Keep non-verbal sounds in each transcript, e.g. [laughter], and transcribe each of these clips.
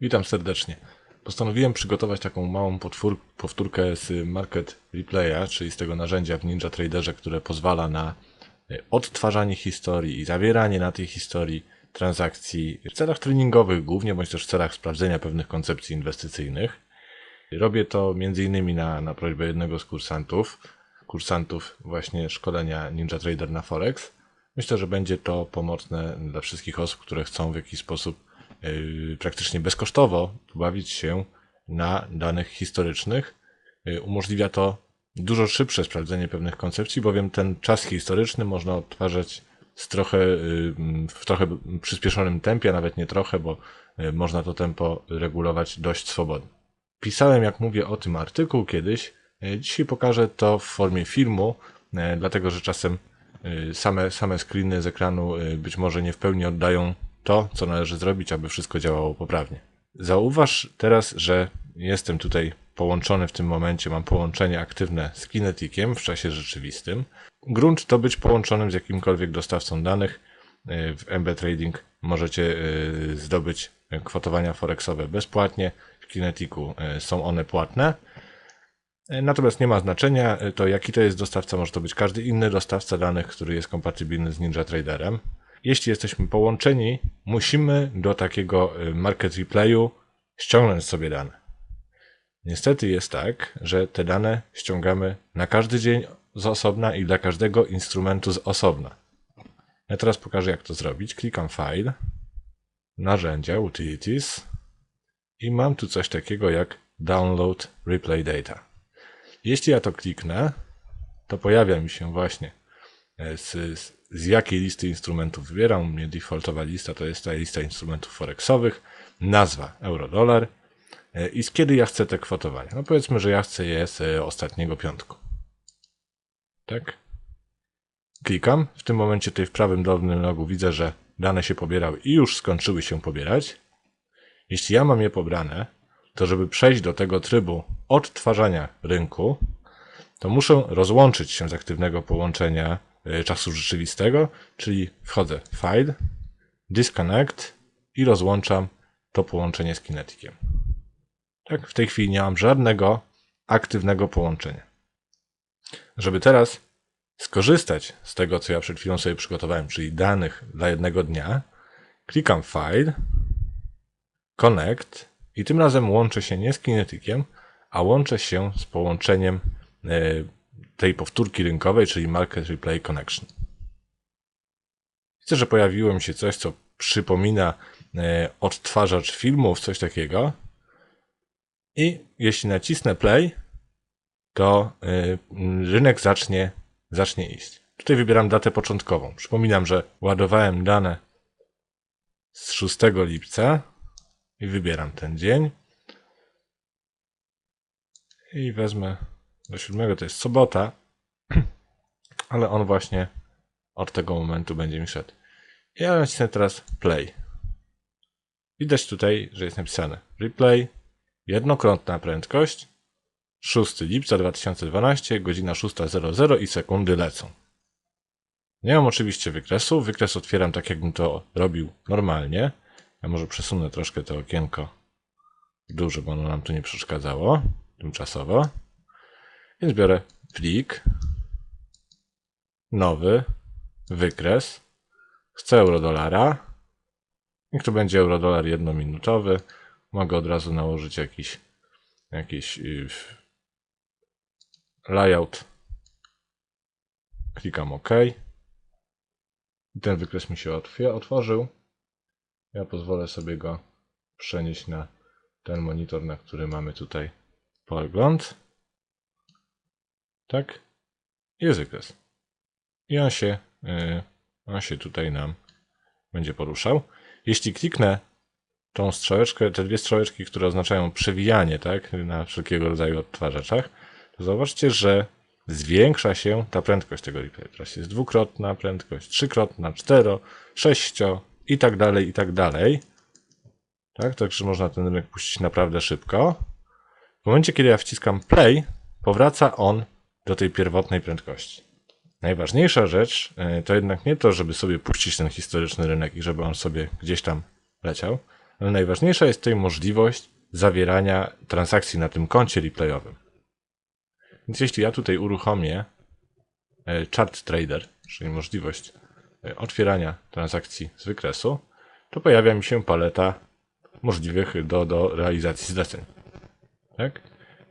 Witam serdecznie. Postanowiłem przygotować taką małą potwór, powtórkę z Market Replaya, czyli z tego narzędzia w Ninja Traderze, które pozwala na e, odtwarzanie historii i zawieranie na tej historii transakcji w celach treningowych głównie, bądź też w celach sprawdzenia pewnych koncepcji inwestycyjnych. Robię to m.in. na, na prośbę jednego z kursantów, kursantów właśnie szkolenia Ninja Trader na Forex. Myślę, że będzie to pomocne dla wszystkich osób, które chcą w jakiś sposób praktycznie bezkosztowo bawić się na danych historycznych. Yy, umożliwia to dużo szybsze sprawdzenie pewnych koncepcji, bowiem ten czas historyczny można odtwarzać z trochę, yy, w trochę przyspieszonym tempie, a nawet nie trochę, bo można to tempo regulować dość swobodnie. Pisałem, jak mówię, o tym artykuł kiedyś. Dzisiaj pokażę to w formie filmu, dlatego że czasem same, same screeny z ekranu być może nie w pełni oddają to, co należy zrobić, aby wszystko działało poprawnie. Zauważ teraz, że jestem tutaj połączony w tym momencie, mam połączenie aktywne z Kineticiem w czasie rzeczywistym. Grunt to być połączonym z jakimkolwiek dostawcą danych. W MB Trading możecie zdobyć kwotowania forexowe bezpłatnie. W Kineticu są one płatne. Natomiast nie ma znaczenia to, jaki to jest dostawca. Może to być każdy inny dostawca danych, który jest kompatybilny z Ninja Traderem jeśli jesteśmy połączeni, musimy do takiego y, market replayu ściągnąć sobie dane. Niestety jest tak, że te dane ściągamy na każdy dzień z osobna i dla każdego instrumentu z osobna. Ja teraz pokażę, jak to zrobić. Klikam File, Narzędzia, Utilities i mam tu coś takiego jak Download Replay Data. Jeśli ja to kliknę, to pojawia mi się właśnie z, z jakiej listy instrumentów wybieram. U mnie defaultowa lista to jest ta lista instrumentów forexowych, nazwa euro-dolar e, i z kiedy ja chcę te kwotowania. No powiedzmy, że ja chcę je z e, ostatniego piątku. Tak? Klikam. W tym momencie tutaj w prawym dolnym rogu widzę, że dane się pobierały i już skończyły się pobierać. Jeśli ja mam je pobrane, to żeby przejść do tego trybu odtwarzania rynku, to muszę rozłączyć się z aktywnego połączenia E, czasu rzeczywistego, czyli wchodzę w File, Disconnect i rozłączam to połączenie z Kineticiem. Tak, w tej chwili nie mam żadnego aktywnego połączenia. Żeby teraz skorzystać z tego, co ja przed chwilą sobie przygotowałem, czyli danych dla jednego dnia, klikam File, Connect i tym razem łączę się nie z Kineticiem, a łączę się z połączeniem e, tej powtórki rynkowej, czyli Market Replay Connection. Widzę, że pojawiło mi się coś, co przypomina e, odtwarzacz filmów, coś takiego. I jeśli nacisnę play, to e, rynek zacznie, zacznie iść. Tutaj wybieram datę początkową. Przypominam, że ładowałem dane z 6 lipca i wybieram ten dzień. I wezmę do siódmego to jest sobota, [clears throat] ale on właśnie od tego momentu będzie mi szedł. Ja nacisnę teraz play. Widać tutaj, że jest napisane replay, jednokrotna prędkość, 6 lipca 2012, godzina 6.00 i sekundy lecą. Nie mam oczywiście wykresu. Wykres otwieram tak, jakbym to robił normalnie. Ja może przesunę troszkę to okienko w dół, żeby ono nam tu nie przeszkadzało tymczasowo. Więc biorę plik, nowy, wykres, chcę euro-dolara, niech to będzie euro-dolar jednominutowy, mogę od razu nałożyć jakiś, jakiś y, layout, klikam OK i ten wykres mi się otworzył. Ja pozwolę sobie go przenieść na ten monitor, na który mamy tutaj pogląd. Tak? Jest. I on się, yy, on się tutaj nam będzie poruszał. Jeśli kliknę tą strzałeczkę, te dwie strzałeczki, które oznaczają przewijanie, tak, na wszelkiego rodzaju odtwarzaczach, to zauważcie, że zwiększa się ta prędkość tego replay. Teraz jest dwukrotna prędkość, trzykrotna, cztero, sześcio i tak dalej, i tak dalej. Tak, także można ten rynek puścić naprawdę szybko. W momencie, kiedy ja wciskam play, powraca on do tej pierwotnej prędkości. Najważniejsza rzecz e, to jednak nie to, żeby sobie puścić ten historyczny rynek i żeby on sobie gdzieś tam leciał, ale najważniejsza jest tutaj możliwość zawierania transakcji na tym koncie replayowym. Więc jeśli ja tutaj uruchomię e, chart trader, czyli możliwość e, otwierania transakcji z wykresu, to pojawia mi się paleta możliwych do, do realizacji zleceń. Tak?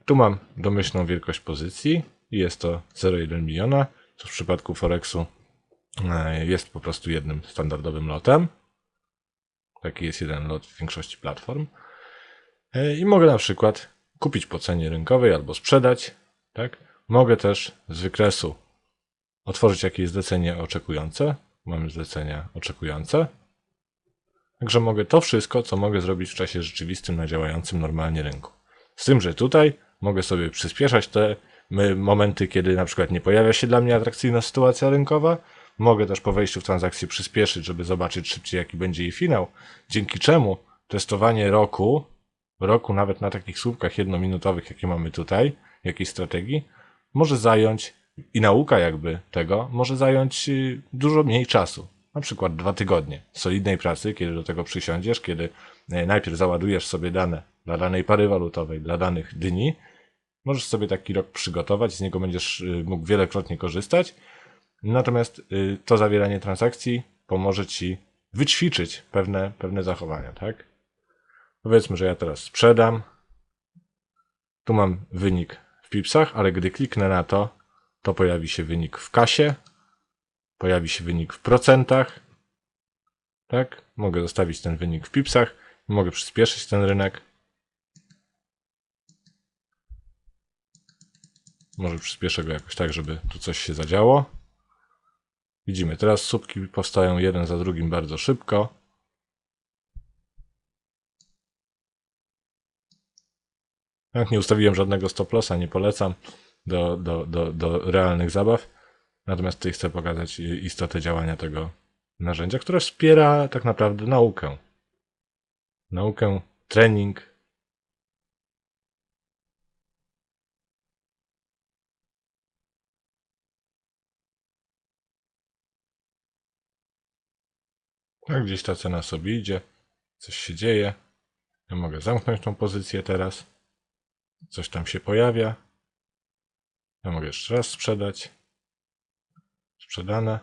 Tu mam domyślną wielkość pozycji i jest to 0,1 miliona, co w przypadku Forexu e, jest po prostu jednym standardowym lotem. Taki jest jeden lot w większości platform. E, I mogę na przykład kupić po cenie rynkowej albo sprzedać. Tak? Mogę też z wykresu otworzyć jakieś zlecenie oczekujące. Mamy zlecenia oczekujące. Także mogę to wszystko, co mogę zrobić w czasie rzeczywistym na działającym normalnie rynku. Z tym, że tutaj mogę sobie przyspieszać te momenty, kiedy na przykład nie pojawia się dla mnie atrakcyjna sytuacja rynkowa. Mogę też po wejściu w transakcję przyspieszyć, żeby zobaczyć szybciej, jaki będzie jej finał. Dzięki czemu testowanie roku, roku nawet na takich słupkach jednominutowych, jakie mamy tutaj, jakiejś strategii, może zająć i nauka jakby tego może zająć y, dużo mniej czasu. Na przykład dwa tygodnie solidnej pracy, kiedy do tego przysiądziesz, kiedy e, najpierw załadujesz sobie dane dla danej pary walutowej, dla danych dni, możesz sobie taki rok przygotować, z niego będziesz y, mógł wielokrotnie korzystać. Natomiast y, to zawieranie transakcji pomoże ci wyćwiczyć pewne, pewne zachowania, tak? Powiedzmy, że ja teraz sprzedam. Tu mam wynik w pipsach, ale gdy kliknę na to, to pojawi się wynik w kasie, pojawi się wynik w procentach. Tak? Mogę zostawić ten wynik w pipsach, mogę przyspieszyć ten rynek. Może przyspieszę go jakoś tak, żeby tu coś się zadziało. Widzimy, teraz słupki powstają jeden za drugim bardzo szybko. Jak nie ustawiłem żadnego stop lossa, nie polecam do, do, do, do realnych zabaw. Natomiast tutaj chcę pokazać istotę działania tego narzędzia, które wspiera tak naprawdę naukę. Naukę, trening. Tak, gdzieś ta cena sobie idzie, coś się dzieje. Ja mogę zamknąć tą pozycję teraz. Coś tam się pojawia. Ja mogę jeszcze raz sprzedać. Sprzedane.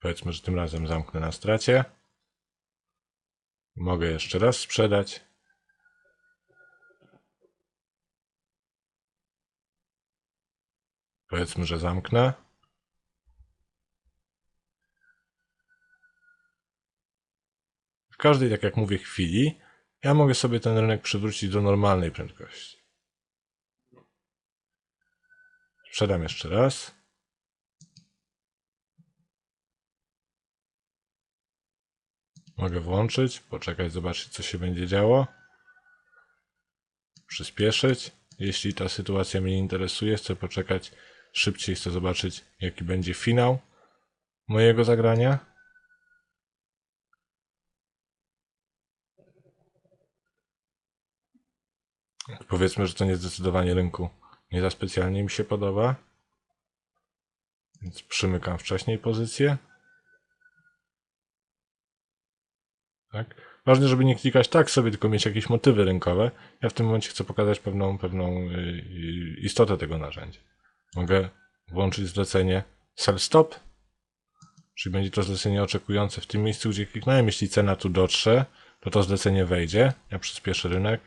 Powiedzmy, że tym razem zamknę na stracie. Mogę jeszcze raz sprzedać. Powiedzmy, że zamknę. W każdej, tak jak mówię, chwili ja mogę sobie ten rynek przywrócić do normalnej prędkości. Sprzedam jeszcze raz. Mogę włączyć, poczekać, zobaczyć, co się będzie działo. Przyspieszyć. Jeśli ta sytuacja mnie interesuje, chcę poczekać szybciej, chcę zobaczyć, jaki będzie finał mojego zagrania. Powiedzmy, że to nie zdecydowanie rynku nie za specjalnie mi się podoba. Więc przymykam wcześniej pozycję. Tak? Ważne, żeby nie klikać tak sobie, tylko mieć jakieś motywy rynkowe. Ja w tym momencie chcę pokazać pewną, pewną y, y, istotę tego narzędzia. Mogę włączyć zlecenie sell stop, czyli będzie to zlecenie oczekujące w tym miejscu, gdzie kliknąłem. Jeśli cena tu dotrze, to to zlecenie wejdzie. Ja przyspieszę rynek.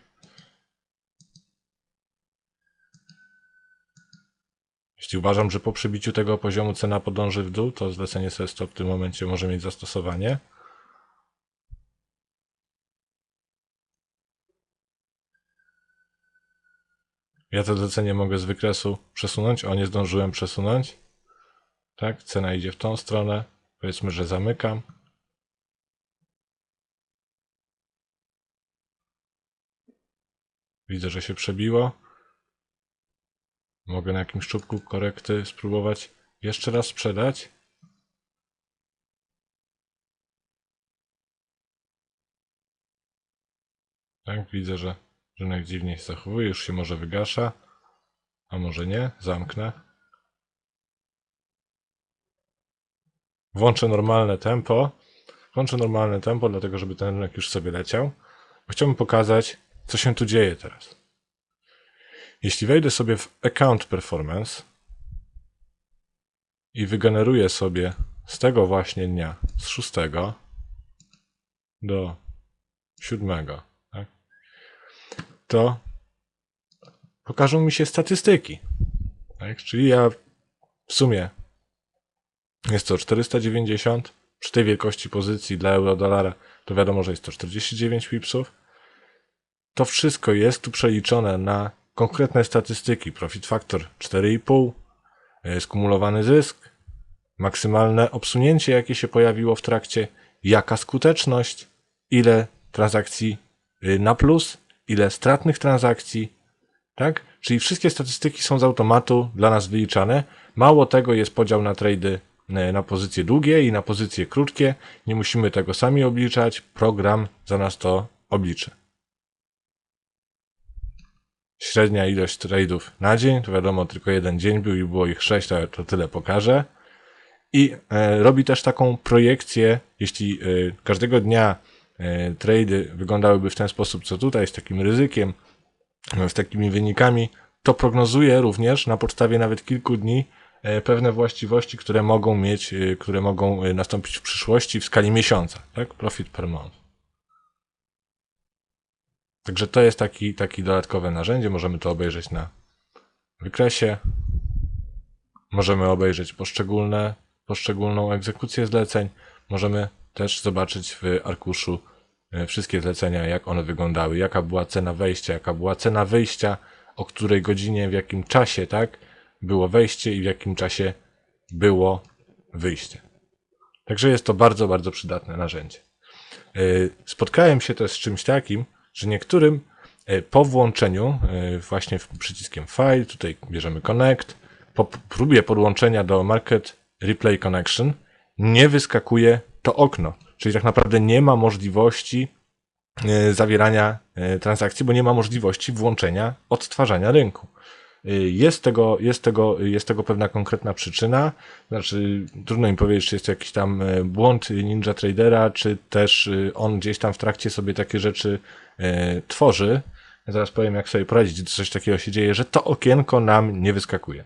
Jeśli uważam, że po przebiciu tego poziomu cena podąży w dół, to zlecenie sell stop w tym momencie może mieć zastosowanie. Ja to zlecenie mogę z wykresu przesunąć. O, nie zdążyłem przesunąć. Tak, cena idzie w tą stronę. Powiedzmy, że zamykam. Widzę, że się przebiło. Mogę na jakimś czubku korekty spróbować jeszcze raz sprzedać. Tak, widzę, że Rynek dziwnie się zachowuje, już się może wygasza. A może nie? Zamknę. Włączę normalne tempo. Włączę normalne tempo, dlatego żeby ten rynek już sobie leciał. Chciałbym pokazać, co się tu dzieje teraz. Jeśli wejdę sobie w Account Performance i wygeneruję sobie z tego właśnie dnia, z 6 do 7, tak, to pokażą mi się statystyki. Tak? Czyli ja w sumie jest to 490 przy tej wielkości pozycji dla euro-dolara to wiadomo, że jest to 49 pipsów. To wszystko jest tu przeliczone na konkretne statystyki. Profit factor 4,5, e, skumulowany zysk, maksymalne obsunięcie, jakie się pojawiło w trakcie, jaka skuteczność, ile transakcji y, na plus, ile stratnych transakcji, tak? Czyli wszystkie statystyki są z automatu dla nas wyliczane. Mało tego jest podział na trady E, na pozycje długie i na pozycje krótkie. Nie musimy tego sami obliczać, program za nas to obliczy. Średnia ilość trade'ów na dzień, to wiadomo, tylko jeden dzień był i było ich sześć, to, to tyle pokażę. I e, robi też taką projekcję, jeśli e, każdego dnia trady wyglądałyby w ten sposób, co tutaj, z takim ryzykiem, e, z takimi wynikami, to prognozuje również na podstawie nawet kilku dni, E, pewne właściwości, które mogą mieć, e, które mogą e, nastąpić w przyszłości w skali miesiąca, tak? Profit per month. Także to jest taki, taki dodatkowe narzędzie. Możemy to obejrzeć na wykresie. Możemy obejrzeć poszczególne, poszczególną egzekucję zleceń. Możemy też zobaczyć w arkuszu wszystkie zlecenia, jak one wyglądały, jaka była cena wejścia, jaka była cena wyjścia, o której godzinie, w jakim czasie, tak? było wejście i w jakim czasie było wyjście. Także jest to bardzo, bardzo przydatne narzędzie. E, spotkałem się też z czymś takim, że niektórym e, po włączeniu e, właśnie przyciskiem File, tutaj bierzemy Connect, po próbie podłączenia do Market Replay Connection nie wyskakuje to okno. Czyli tak naprawdę nie ma możliwości zawierania transakcji, bo nie ma możliwości włączenia odtwarzania rynku. Jest tego, jest, tego, jest tego pewna konkretna przyczyna. Znaczy, trudno mi powiedzieć, czy jest to jakiś tam e, błąd Ninja Tradera, czy też e, on gdzieś tam w trakcie sobie takie rzeczy e, tworzy. Ja zaraz powiem, jak sobie poradzić, gdy coś takiego się dzieje, że to okienko nam nie wyskakuje.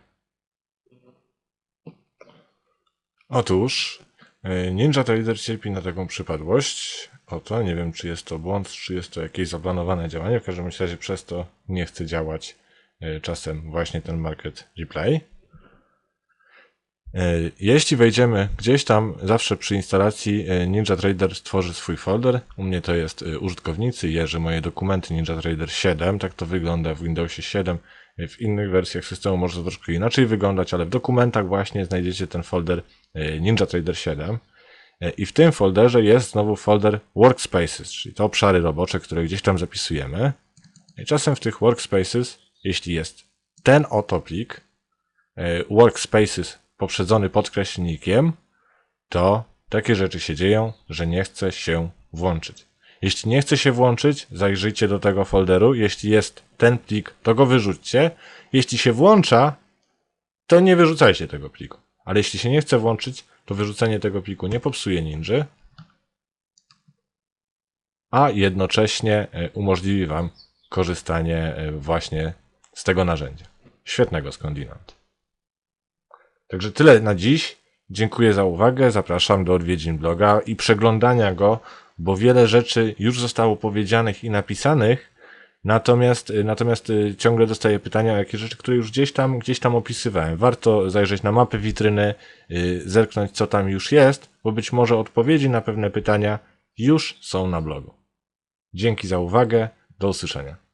Otóż Ninja Trader cierpi na taką przypadłość. Oto, nie wiem, czy jest to błąd, czy jest to jakieś zaplanowane działanie. W każdym razie przez to nie chce działać E, czasem właśnie ten market replay. E, jeśli wejdziemy gdzieś tam, zawsze przy instalacji e, Ninja Trader stworzy swój folder. U mnie to jest użytkownicy, Jerzy, moje dokumenty Ninja Trader 7. Tak to wygląda w Windowsie 7. W innych wersjach systemu może to troszkę inaczej wyglądać, ale w dokumentach właśnie znajdziecie ten folder Ninja Trader 7. I w tym folderze jest znowu folder Workspaces, czyli te obszary robocze, które gdzieś tam zapisujemy. I czasem w tych Workspaces jeśli jest ten oto plik e, workspaces poprzedzony podkreślnikiem, to takie rzeczy się dzieją, że nie chce się włączyć. Jeśli nie chce się włączyć, zajrzyjcie do tego folderu. Jeśli jest ten plik, to go wyrzućcie. Jeśli się włącza, to nie wyrzucajcie tego pliku. Ale jeśli się nie chce włączyć, to wyrzucenie tego pliku nie popsuje ninja, a jednocześnie e, umożliwi Wam korzystanie e, właśnie z tego narzędzia. Świetnego skądinąd. Także tyle na dziś. Dziękuję za uwagę. Zapraszam do odwiedzin bloga i przeglądania go, bo wiele rzeczy już zostało powiedzianych i napisanych. Natomiast, natomiast y, ciągle dostaję pytania o jakieś rzeczy, które już gdzieś tam, gdzieś tam opisywałem. Warto zajrzeć na mapę witryny, y, zerknąć co tam już jest, bo być może odpowiedzi na pewne pytania już są na blogu. Dzięki za uwagę. Do usłyszenia.